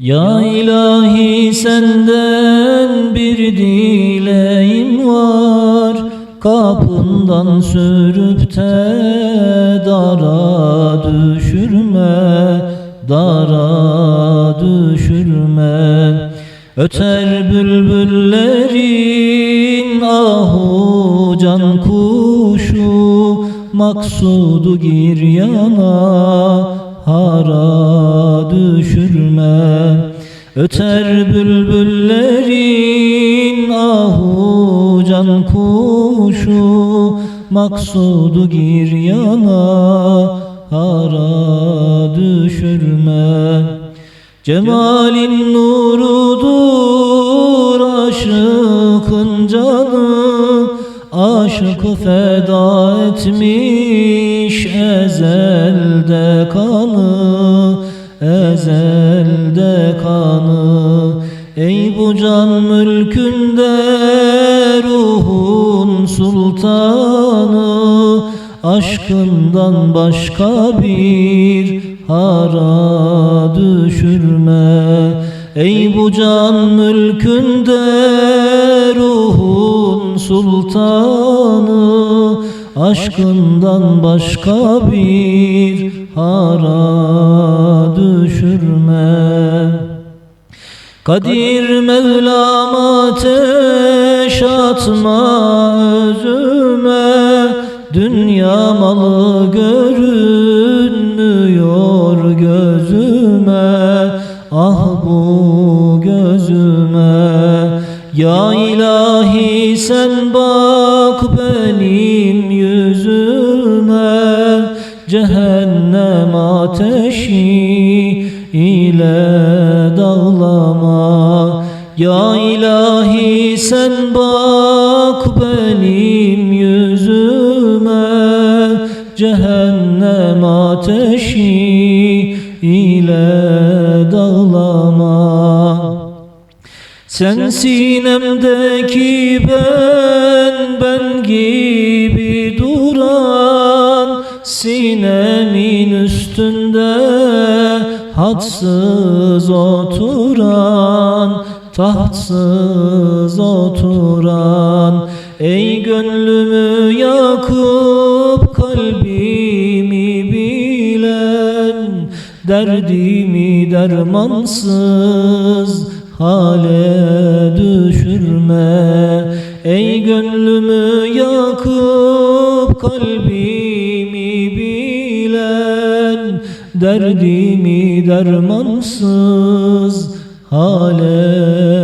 Ya ilahi senden bir dileğim var. Kapından sürüp de dara düşürme Dara düşürme. Öter bülbüllerin ahu can kuşu Maksudu gir yana hara düşürme. Öter bülbüllerin ahu can kuşu Maksudu gir yana hara düşürme. Cemalin nurudur Aşıkı feda etmiş ezelde kanı Ezelde kanı. Ey bu can mülkünde ruhun sultanı Aşkından başka bir hara düşürme Ey bu can mülkünde ruhun sultanı Aşkından başka bir hara düşürme. Kadir Mevlam ateş atma özüme Dünya malı görünmüyor gözüme Ah bu gözüme Ya ilahi sen bak benim yüzüme. Cehennem ateşi ile dağlama Ya ilahi sen bak benim yüzüme. Cehennem ateşi ile dağlama. Sen sinemdeki ben, ben gibi duran Sinemin üstünde hadsız oturan Tahtsız oturan Ey gönlümü yakıp Derdimi dermansız hale düşürme. Ey gönlümü yakıp kalbimi bilen Derdimi dermansız hale